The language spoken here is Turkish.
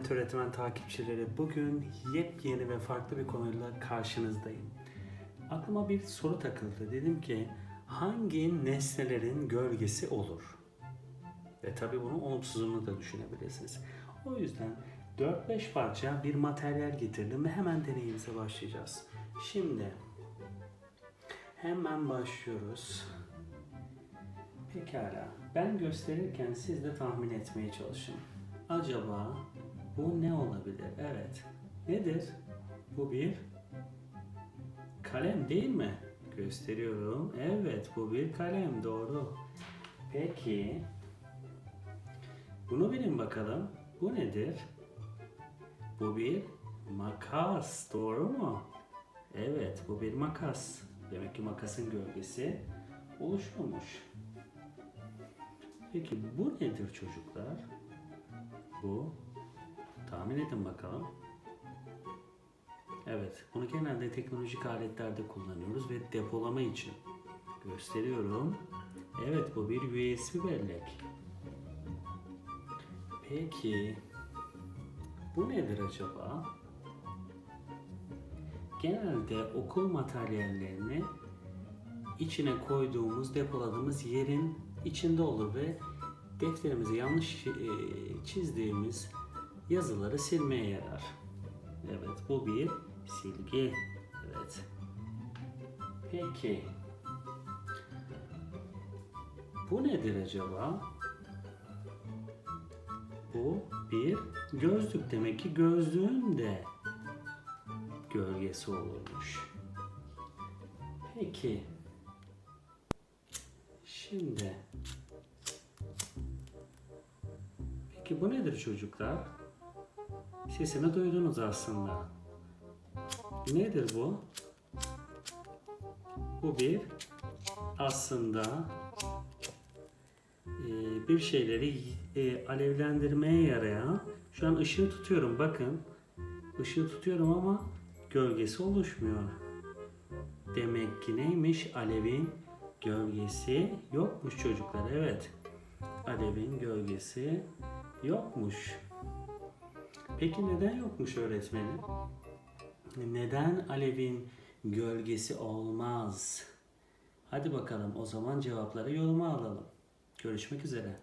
Ahmet Öğretmen takipçileri bugün yepyeni ve farklı bir konuyla karşınızdayım. Aklıma bir soru takıldı. Dedim ki hangi nesnelerin gölgesi olur? Ve tabii bunun olumsuzunu da düşünebilirsiniz. O yüzden 4-5 parça bir materyal getirdim ve hemen deneyimize başlayacağız. Şimdi hemen başlıyoruz. Pekala. Ben gösterirken siz de tahmin etmeye çalışın. Acaba bu ne olabilir? Evet. Nedir? Bu bir kalem değil mi? Gösteriyorum. Evet, bu bir kalem. Doğru. Peki. Bunu bilin bakalım. Bu nedir? Bu bir makas. Doğru mu? Evet, bu bir makas. Demek ki makasın gölgesi oluşmamış. Peki bu nedir çocuklar? Bu. Tahmin edin bakalım. Evet, bunu genelde teknolojik aletlerde kullanıyoruz ve depolama için. Gösteriyorum. Evet, bu bir USB bellek. Peki, bu nedir acaba? Genelde okul materyallerini içine koyduğumuz, depoladığımız yerin içinde olur ve defterimizi yanlış e, çizdiğimiz yazıları silmeye yarar. Evet, bu bir silgi. Evet. Peki. Bu nedir acaba? Bu bir gözlük. Demek ki gözlüğün de gölgesi olurmuş. Peki. Şimdi. Peki bu nedir çocuklar? Sesini duydunuz aslında. Nedir bu? Bu bir aslında e, bir şeyleri e, alevlendirmeye yarayan şu an ışığı tutuyorum bakın ışığı tutuyorum ama gölgesi oluşmuyor. Demek ki neymiş alevin gölgesi yokmuş çocuklar evet. Alevin gölgesi yokmuş. Peki neden yokmuş öğretmenim? Neden alevin gölgesi olmaz? Hadi bakalım o zaman cevapları yoruma alalım. Görüşmek üzere.